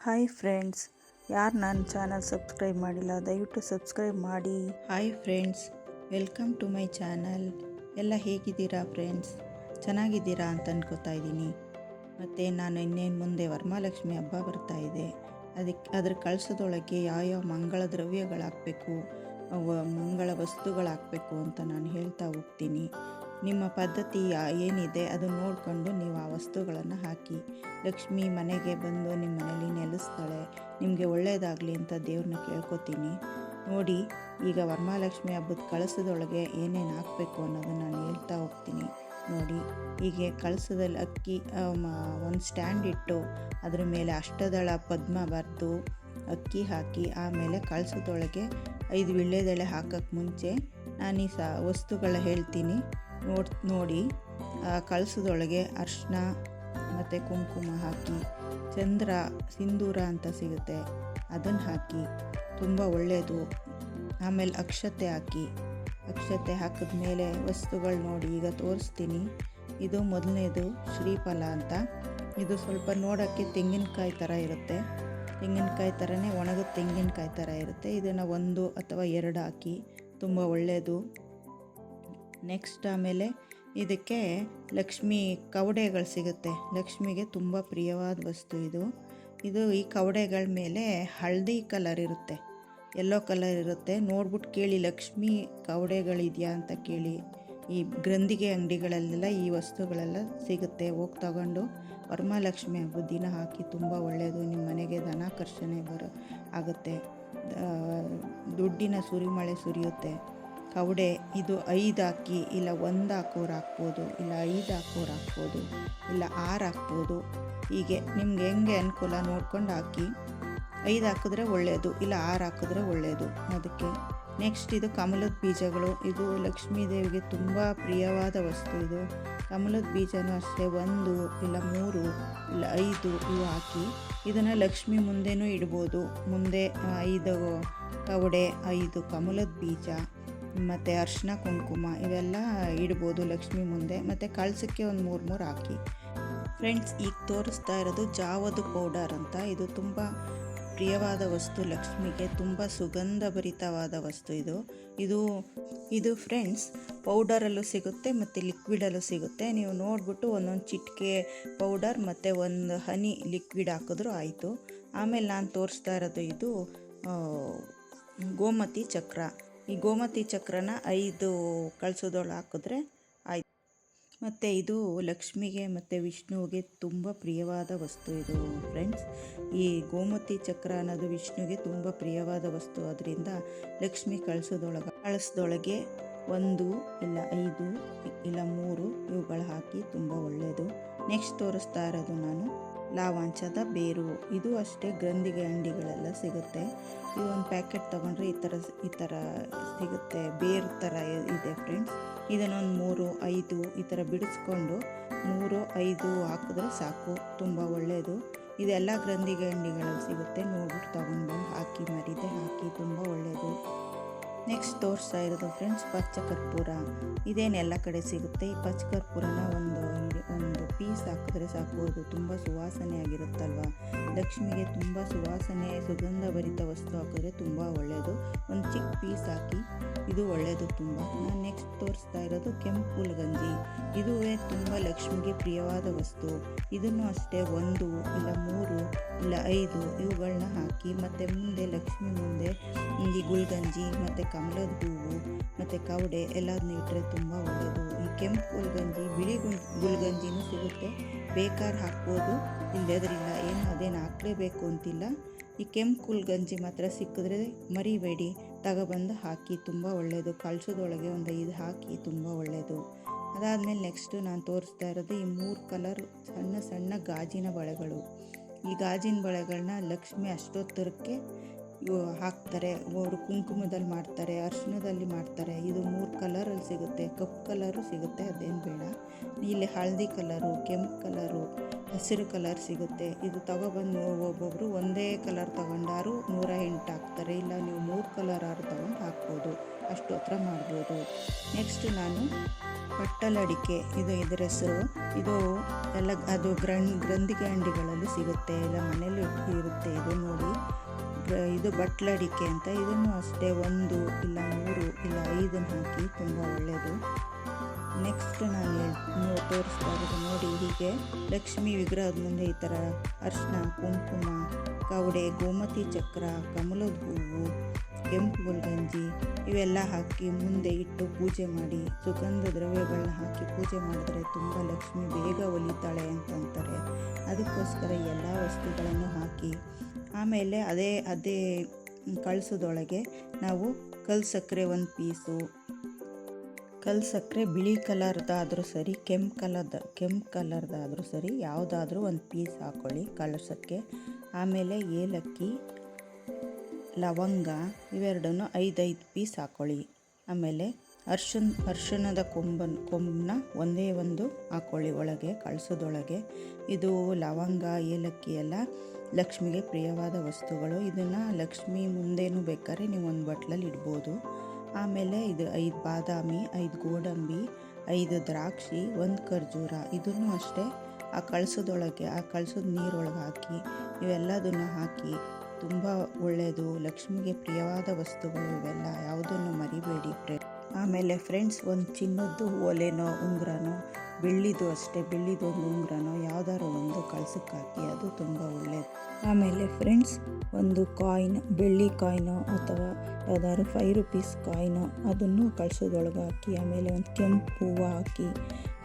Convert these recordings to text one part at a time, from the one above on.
Hi friends, ಯಾರು ನನ್ನ channel subscribe ಮಾಡಿಲ್ಲ, ದಯವಿಟ್ಟು ಸಬ್ಸ್ಕ್ರೈಬ್ ಮಾಡಿ. Hi friends, welcome to my channel. ಎಲ್ಲ ಹೇಗಿದ್ದೀರಾ ಫ್ರೆಂಡ್ಸ್? ಚೆನ್ನಾಗಿದ್ದೀರಾ ಅಂತ ಅನ್ಕೋತಾ ಇದ್ದೀನಿ. ಮತ್ತು ನಾನು ಇನ್ನೇನು ಮುಂದೆ ವರಮಹಾಲಕ್ಷ್ಮಿ ಹಬ್ಬ ಬರ್ತಾ ಇದೆ. ಅದಕ್ಕೆ ಅದ್ರ ಕಳಸದೊಳಗೆ ಯಾವ್ಯಾವ ಮಂಗಳ ದ್ರವ್ಯಗಳಾಗಬೇಕು ಮಂಗಳ ವಸ್ತುಗಳಾಗಬೇಕು ಅಂತ ನಾನು ಹೇಳ್ತಾ ಹೋಗ್ತೀನಿ. ನಿಮ್ಮ ಪದ್ಧತಿ ಏನಿದೆ ಅದನ್ನು ನೋಡಿಕೊಂಡು ನೀವು ಆ ವಸ್ತುಗಳನ್ನು ಹಾಕಿ. ಲಕ್ಷ್ಮಿ ಮನೆಗೆ ಬಂದು ನಿಮ್ಮ ಮನೇಲಿ ನೆಲೆಸ್ತಾಳೆ. ನಿಮಗೆ ಒಳ್ಳೆಯದಾಗಲಿ ಅಂತ ದೇವ್ರನ್ನ ಕೇಳ್ಕೊತೀನಿ. ನೋಡಿ, ಈಗ ವರಮಹಾಲಕ್ಷ್ಮಿ ಹಬ್ಬದ ಕಳಸದೊಳಗೆ ಏನೇನು ಹಾಕಬೇಕು ಅನ್ನೋದನ್ನು ನಾನು ಹೇಳ್ತಾ ಹೋಗ್ತೀನಿ. ನೋಡಿ, ಹೀಗೆ ಕಳಸದಲ್ಲಿ ಅಕ್ಕಿ ಒಂದು ಸ್ಟ್ಯಾಂಡ್ ಇಟ್ಟು ಅದರ ಮೇಲೆ ಅಷ್ಟದಳ ಪದ್ಮ ಬರೆದು ಅಕ್ಕಿ ಹಾಕಿ, ಆಮೇಲೆ ಕಳಸದೊಳಗೆ ಐದು ವೀಳ್ಯದೆಲೆ ಹಾಕೋಕ್ಕೆ ಮುಂಚೆ ನಾನು ಈ ಸ ವಸ್ತುಗಳ ಹೇಳ್ತೀನಿ. ನೋಡ್, ನೋಡಿ, ಆ ಕಳಸದೊಳಗೆ ಅರ್ಶಿನ ಮತ್ತು ಕುಂಕುಮ ಹಾಕಿ, ಚಂದ್ರ, ಸಿಂಧೂರ ಅಂತ ಸಿಗುತ್ತೆ. ಅದನ್ನು ಹಾಕಿ, ತುಂಬ ಒಳ್ಳೆಯದು ಆಮೇಲೆ ಅಕ್ಷತೆ ಹಾಕಿ, ಅಕ್ಷತೆ ಹಾಕಿದ ಮೇಲೆ ವಸ್ತುಗಳು ನೋಡಿ, ಈಗ ತೋರಿಸ್ತೀನಿ. ಇದು ಮೊದಲನೇದು ಶ್ರೀಫಲ ಅಂತ. ಇದು ಸ್ವಲ್ಪ ನೋಡೋಕ್ಕೆ ತೆಂಗಿನಕಾಯಿ ಥರ ಇರುತ್ತೆ. ತೆಂಗಿನಕಾಯಿ ಥರನೇ ಒಣಗಿದ ತೆಂಗಿನಕಾಯಿ ಥರ ಇರುತ್ತೆ. ಇದನ್ನು ಒಂದು ಅಥವಾ ಎರಡು ಹಾಕಿ, ತುಂಬ ಒಳ್ಳೆಯದು ನೆಕ್ಸ್ಟ್ ಆಮೇಲೆ ಇದಕ್ಕೆ ಲಕ್ಷ್ಮಿ ಕವಡೆಗಳು ಸಿಗುತ್ತೆ. ಲಕ್ಷ್ಮಿಗೆ ತುಂಬ ಪ್ರಿಯವಾದ ವಸ್ತು ಇದು. ಇದು ಈ ಕವಡೆಗಳ ಮೇಲೆ ಹಳದಿ ಕಲರ್ ಇರುತ್ತೆ. ಎಲ್ಲೋ ಕಲರ್ ಇರುತ್ತೆ. ನೋಡ್ಬಿಟ್ಟು ಕೇಳಿ, ಲಕ್ಷ್ಮಿ ಕವಡೆಗಳಿದೆಯಾ ಅಂತ ಕೇಳಿ. ಈ ಗ್ರಂಥಿಗೆ ಅಂಗಡಿಗಳಲ್ಲೆಲ್ಲ ಈ ವಸ್ತುಗಳೆಲ್ಲ ಸಿಗುತ್ತೆ. ಹೋಗಿ ತಗೊಂಡು ವರಮಹಾಲಕ್ಷ್ಮಿ ಹಬ್ಬದ ದಿನ ಹಾಕಿ ತುಂಬ ಒಳ್ಳೆಯದು ನಿಮ್ಮ ಮನೆಗೆ ಧನಾಕರ್ಷಣೆ ಬರೋ, ಆಗುತ್ತೆ. ದುಡ್ಡಿನ ಸುರಿಮಳೆ ಸುರಿಯುತ್ತೆ. ಕವಡೆ ಇದು ಐದು ಹಾಕಿ ಇಲ್ಲ ಒಂದು ಹಾಕೋರು ಹಾಕ್ಬೋದು ಇಲ್ಲ ಐದು ಹಾಕೋರು ಹಾಕ್ಬೋದು ಇಲ್ಲ ಆರು ಹಾಕ್ಬೋದು ಹೀಗೆ ನಿಮ್ಗೆ ಹೆಂಗೆ ಅನುಕೂಲ ನೋಡ್ಕೊಂಡು ಹಾಕಿ ಐದು ಹಾಕಿದ್ರೆ ಒಳ್ಳೆಯದು ಇಲ್ಲ ಆರು ಹಾಕಿದ್ರೆ ಒಳ್ಳೆಯದು ಅದಕ್ಕೆ ನೆಕ್ಸ್ಟ್ ಇದು ಕಮಲದ ಬೀಜಗಳು. ಇದು ಲಕ್ಷ್ಮೀ ದೇವಿಗೆ ತುಂಬ ಪ್ರಿಯವಾದ ವಸ್ತು ಇದು. ಕಮಲದ ಬೀಜನೂ ಅಷ್ಟೇ, ಒಂದು, ಇಲ್ಲ ಮೂರು, ಇಲ್ಲ ಐದು ಇವು ಹಾಕಿ ಇದನ್ನು ಲಕ್ಷ್ಮಿ ಮುಂದೆನೂ ಇಡ್ಬೋದು. ಮುಂದೆ ಐದು ಕವಡೆ ಐದು ಕಮಲದ ಬೀಜ. ಮತ್ತು ಅರ್ಶಿನ ಕುಂಕುಮ ಇವೆಲ್ಲ ಇಡ್ಬೋದು ಲಕ್ಷ್ಮಿ ಮುಂದೆ. ಮತ್ತು ಕಳಸಕ್ಕೆ ಒಂದು ಮೂರು ಮೂರು ಹಾಕಿ. ಫ್ರೆಂಡ್ಸ್ ಈಗ ತೋರಿಸ್ತಾ ಇರೋದು ಜಾವದು ಪೌಡರ್ ಅಂತ. ಇದು ತುಂಬ ಪ್ರಿಯವಾದ ವಸ್ತು ಲಕ್ಷ್ಮಿಗೆ. ತುಂಬ ಸುಗಂಧಭರಿತವಾದ ವಸ್ತು ಇದು. ಇದು ಇದು ಫ್ರೆಂಡ್ಸ್ ಪೌಡರಲ್ಲೂ ಸಿಗುತ್ತೆ ಮತ್ತು ಲಿಕ್ವಿಡಲ್ಲೂ ಸಿಗುತ್ತೆ. ನೀವು ನೋಡಿಬಿಟ್ಟು ಒಂದೊಂದು ಚಿಟಿಕೆ ಪೌಡರ್ ಮತ್ತು ಒಂದು ಹನಿ ಲಿಕ್ವಿಡ್ ಹಾಕಿದ್ರೂ ಆಯಿತು. ಆಮೇಲೆ ನಾನು ತೋರಿಸ್ತಾ ಇರೋದು ಇದು ಗೋಮತಿ ಚಕ್ರ. ಈ ಗೋಮತಿ ಚಕ್ರನ ಐದು ಕಳಸದೊಳಗೆ ಹಾಕಿದ್ರೆ ಆಯ್ತು. ಮತ್ತು ಇದು ಲಕ್ಷ್ಮಿಗೆ ಮತ್ತು ವಿಷ್ಣುವಿಗೆ ತುಂಬ ಪ್ರಿಯವಾದ ವಸ್ತು ಇದು ಫ್ರೆಂಡ್ಸ್ ಈ ಗೋಮತಿ ಚಕ್ರ ಅನ್ನೋದು ವಿಷ್ಣುವಿಗೆ ತುಂಬ ಪ್ರಿಯವಾದ ವಸ್ತು. ಅದರಿಂದ ಲಕ್ಷ್ಮಿ ಕಳಿಸೋದೊಳಗೆ, ಕಳಿಸ್ದೊಳಗೆ ಒಂದು ಇಲ್ಲ ಐದು ಇಲ್ಲ ಮೂರು ಇವುಗಳು ಹಾಕಿ ತುಂಬ ಒಳ್ಳೆಯದು. ನೆಕ್ಸ್ಟ್ ತೋರಿಸ್ತಾ ಇರೋದು ನಾನು. ಲಾವಾಂಚದ ಬೇರು. ಇದು ಅಷ್ಟೇ ಗ್ರಂಥಿಗೆ ಅಂಡಿಗಳೆಲ್ಲ ಸಿಗುತ್ತೆ. ಈ ಒಂದು ಪ್ಯಾಕೆಟ್ ತೊಗೊಂಡ್ರೆ ಈ ಥರ ಈ ಥರ ಸಿಗುತ್ತೆ. ಬೇರು ಥರ ಇದೆ ಫ್ರೆಂಡ್ಸ್. ಇದನ್ನೊಂದು ಮೂರು, ಐದು ಈ ಥರ ಬಿಡಿಸ್ಕೊಂಡು ಮೂರು, ಐದು ಹಾಕಿದ್ರೆ ಸಾಕು. ತುಂಬ ಒಳ್ಳೆಯದು. ಇದೆಲ್ಲ ಗ್ರಂಥಿಗೆ ಅಂಡಿಗಳಲ್ಲಿ ಸಿಗುತ್ತೆ. ನೋಡ್ಬಿಟ್ಟು ತೊಗೊಂಡು ಹಾಕಿ, ಮರಿದೆ ಹಾಕಿ, ತುಂಬ ಒಳ್ಳೆಯದು. ನೆಕ್ಸ್ಟ್ ತೋರಿಸ್ತಾ ಇರೋದು ಫ್ರೆಂಡ್ಸ್ ಪಚ್ಚ ಕರ್ಪೂರ ಇದೇನೆಲ್ಲ ಕಡೆ ಸಿಗುತ್ತೆ? ಈ ಪಚ್ಚ ಕರ್ಪೂರನ ಒಂದು ಒಂದು ಪೀಸ್ ಹಾಕಿದ್ರೆ ಸಾಕು ಅದು ತುಂಬ ಸುವಾಸನೆ ಆಗಿರುತ್ತಲ್ವ? ಲಕ್ಷ್ಮಿಗೆ ತುಂಬ ಸುವಾಸನೆ, ಸುಗಂಧಭರಿತ ವಸ್ತು ಹಾಕಿದ್ರೆ ತುಂಬ ಒಳ್ಳೆಯದು ಒಂದು ಚಿಕ್ಕ ಪೀಸ್ ಹಾಕಿ, ಇದು ಒಳ್ಳೆಯದು ತುಂಬ. ನಾನು ನೆಕ್ಸ್ಟ್ ತೋರಿಸ್ತಾ ಇರೋದು ಕೆಂಪು ಹುಲ್ಗಂಜಿ ಇದುವೇ ತುಂಬ ಲಕ್ಷ್ಮಿಗೆ ಪ್ರಿಯವಾದ ವಸ್ತು. ಇದನ್ನು ಅಷ್ಟೇ ಒಂದು, ಇಲ್ಲ ಮೂರು, ಇಲ್ಲ ಐದು ಇವುಗಳನ್ನ ಹಾಕಿ, ಮತ್ತು ಮುಂದೆ, ಲಕ್ಷ್ಮಿ ಮುಂದೆ ಈ ಗುಲ್ಗಂಜಿ, ಮತ್ತು ಕಮಲದ ಹೂವು, ಮತ್ತು ಕವಡೆ ಎಲ್ಲದನ್ನ ಇಟ್ಟರೆ ತುಂಬ ಒಳ್ಳೆಯದು ಕೆಂಪು ಗುಲ್ಗಂಜಿ, ಬಿಳಿ ಗುಲ್, ಗುಲ್ಗಂಜಿನೂ ಸಿಗುತ್ತೆ. ಬೇಕಾದ್ರೆ ಹಾಕ್ಬೋದು. ಇಲ್ಲದ್ರಿಲ್ಲ ಏನು ಅದೇನು ಹಾಕಲೇಬೇಕು ಅಂತಿಲ್ಲ. ಈ ಕೆಂಪು ಗುಲ್ಗಂಜಿ ಮಾತ್ರ ಸಿಕ್ಕಿದ್ರೆ ಮರಿಬೇಡಿ. ತಗೊಬಂದು ಹಾಕಿ ತುಂಬ ಒಳ್ಳೆಯದು ಕಳ್ಸೋದೊಳಗೆ ಒಂದು ಐದು ಹಾಕಿ ತುಂಬ ಒಳ್ಳೆಯದು ಅದಾದಮೇಲೆ ನೆಕ್ಸ್ಟು ನಾನು ತೋರಿಸ್ತಾ ಇರೋದು ಈ ಮೂರು ಕಲರ್ ಸಣ್ಣ ಸಣ್ಣ ಗಾಜಿನ ಬಳೆಗಳು. ಈ ಗಾಜಿನ ಬಳೆಗಳನ್ನ ಲಕ್ಷ್ಮಿ ಅಷ್ಟೋತ್ತರಕ್ಕೆ ಹಾಕ್ತಾರೆ. ಅವರು ಕುಂಕುಮದಲ್ಲಿ ಮಾಡ್ತಾರೆ, ಅರ್ಶಿನದಲ್ಲಿ ಮಾಡ್ತಾರೆ. ಇದು ಮೂರು ಕಲರಲ್ಲಿ ಸಿಗುತ್ತೆ. ಕಪ್ಪು ಕಲರು ಸಿಗುತ್ತೆ, ಅದೇನು ಬೇಡ. ಇಲ್ಲಿ ಹಳದಿ ಕಲರು ಕೆಂಪು ಕಲರು ಹಸಿರು ಕಲರ್ ಸಿಗುತ್ತೆ. ಇದು ತಗೊಬಂದು ಒಬ್ಬೊಬ್ಬರು ಒಂದೇ ಕಲರ್ ತಗೊಂಡಾರು ನೂರ ಎಂಟು ಹಾಕ್ತಾರೆ. ಇಲ್ಲ, ನೀವು ಮೂರು ಕಲರ್ ಆರು ತೊಗೊಂಡು ಹಾಕ್ಬೋದು. ಅಷ್ಟು ಹತ್ರ ಮಾಡ್ಬೋದು. ನೆಕ್ಸ್ಟ್ ನಾನು ಪಟ್ಟಲಡಿಕೆ ಇದು ಇದರ ಹೆಸರು. ಇದು ಎಲ್ಲ, ಅದು ಗ್ರನ್ ಗ್ರಂಥಿಗೆ ಅಂಡಿಗಳಲ್ಲಿ ಸಿಗುತ್ತೆ. ಇಲ್ಲ ಮನೇಲಿ ಇಟ್ಟು ಗ್ರ- ಇದು ಬಟ್ಲಡಿಕೆ ಅಂತ, ಇದನ್ನು ಅಷ್ಟೇ ಒಂದು ಇಲ್ಲ ಮೂರು ಇಲ್ಲ ಐದನ್ನು ಹಾಕಿ ತುಂಬ ಒಳ್ಳೆಯದು. ನೆಕ್ಸ್ಟ್ ನಾನು ತೋರಿಸ್ತಾ ಇರೋದು ನೋಡಿ, ಹೀಗೆ ಲಕ್ಷ್ಮಿ ವಿಗ್ರಹದ ಮುಂದೆ ಈ ಥರ ಅರ್ಶಿನ ಕುಂಕುಮ, ಕವಡೆ, ಗೋಮತಿ ಚಕ್ರ, ಕಮಲದ ಹೂವು, ಕೆಂಪು ಗುಲ್ಗಂಜಿ ಇವೆಲ್ಲ ಹಾಕಿ ಮುಂದೆ ಇಟ್ಟು ಪೂಜೆ ಮಾಡಿ, ಸುಗಂಧ ದ್ರವ್ಯಗಳನ್ನ ಹಾಕಿ ಪೂಜೆ ಮಾಡಿದ್ರೆ ತುಂಬ ಲಕ್ಷ್ಮಿ ಬೇಗ ಒಲಿತಾಳೆ ಅಂತ ಅಂತಾರೆ. ಅದಕ್ಕೋಸ್ಕರ ಎಲ್ಲ ವಸ್ತುಗಳನ್ನು ಹಾಕಿ ಆಮೇಲೆ ಅದೇ ಅದೇ ಕಳಿಸೋದೊಳಗೆ ನಾವು ಕಲ್ ಸಕ್ಕರೆ ಒಂದು ಪೀಸು, ಕಲ್ ಸಕ್ಕರೆ ಬಿಳಿ ಕಲರ್ದಾದರೂ ಸರಿ, ಕೆಂಪು ಕಲರ್ದ, ಕೆಂಪು ಕಲರ್ದಾದರೂ ಸರಿ, ಯಾವುದಾದ್ರೂ ಒಂದು ಪೀಸ್ ಹಾಕ್ಕೊಳ್ಳಿ ಕಲಸಕ್ಕೆ ಆಮೇಲೆ ಏಲಕ್ಕಿ, ಲವಂಗ ಇವೆರಡನ್ನು ಐದೈದು ಪೀಸ್ ಹಾಕ್ಕೊಳ್ಳಿ ಆಮೇಲೆ ಅರ್ಶಿನ ಅರ್ಶಿಣದ ಕೊಂಬನ್ ಕೊಂಬನ್ನ ಒಂದೇ ಒಂದು ಹಾಕೊಳ್ಳಿ ಒಳಗೆ, ಕಳಿಸೋದೊಳಗೆ. ಇದು ಲವಂಗ, ಏಲಕ್ಕಿ ಎಲ್ಲ ಲಕ್ಷ್ಮಿಗೆ ಪ್ರಿಯವಾದ ವಸ್ತುಗಳು. ಇದನ್ನು ಲಕ್ಷ್ಮಿ ಮುಂದೇನು ಬೇಕಾದ್ರೆ ನೀವು ಒಂದು ಬಟ್ಲಲ್ಲಿ ಇಡ್ಬೋದು. ಆಮೇಲೆ ಇದು ಐದು ಬಾದಾಮಿ, ಐದು ಗೋಡಂಬಿ, ಐದು ದ್ರಾಕ್ಷಿ, ಒಂದು ಖರ್ಜೂರ. ಇದನ್ನು ಅಷ್ಟೇ ಆ ಕಳಸದೊಳಗೆ, ಆ ಕಳಸದ ನೀರೊಳಗೆ ಹಾಕಿ, ಇವೆಲ್ಲದನ್ನು ಹಾಕಿ ತುಂಬ ಒಳ್ಳೆಯದು ಲಕ್ಷ್ಮಿಗೆ ಪ್ರಿಯವಾದ ವಸ್ತುಗಳು ಇವೆಲ್ಲ. ಯಾವುದನ್ನು ಮರಿಬೇಡಿ ಫ್ರೆಂಡ್ ಆಮೇಲೆ ಫ್ರೆಂಡ್ಸ್, ಒಂದು ಚಿನ್ನದ್ದು ಒಲೆನೋ ಉಂಗುರನೋ, ಬೆಳ್ಳಿದು ಅಷ್ಟೇ, ಬೆಳ್ಳಿದು ಒಂದು ಉಂಗುರನೋ, ಯಾವ್ದಾದ್ರು ಒಂದು ಕಳ್ಸಕ್ಕೆ ಹಾಕಿ ಅದು ತುಂಬ ಒಳ್ಳೆಯದು ಆಮೇಲೆ ಫ್ರೆಂಡ್ಸ್, ಒಂದು ಕಾಯಿನ್, ಬೆಳ್ಳಿ ಕಾಯಿನೋ ಅಥವಾ ಯಾವ್ದಾದ್ರು ಫೈವ್ ರುಪೀಸ್ ಕಾಯ್ನು ಅದನ್ನು ಕಳ್ಸೋದೊಳಗೆ ಹಾಕಿ ಆಮೇಲೆ ಒಂದು ಕೆಂಪು ಹೂವು ಹಾಕಿ,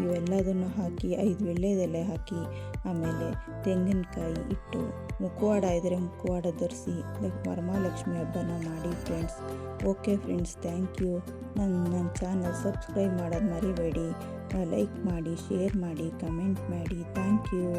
ಇವೆಲ್ಲದನ್ನು ಹಾಕಿ, ಐದು ಎಳ್ಳೆದೆಲೆ ಹಾಕಿ, ಆಮೇಲೆ ತೆಂಗಿನಕಾಯಿ ಇಟ್ಟು ಮುಖವಾಡ ಇದ್ದರೆ ಮುಖವಾಡ ಧರಿಸಿ ವರಮಹಾಲಕ್ಷ್ಮಿ ಹಬ್ಬನ ಮಾಡಿ friends okay friends thank you ನನ್ನ ನನ್ನ ಚಾನಲ್ ಸಬ್ಸ್ಕ್ರೈಬ್ ಮಾಡೋದು ಮರಿಬೇಡಿ. ಲೈಕ್ ಮಾಡಿ ಶೇರ್ ಮಾಡಿ ಕಮೆಂಟ್ ಮಾಡಿ. Thank you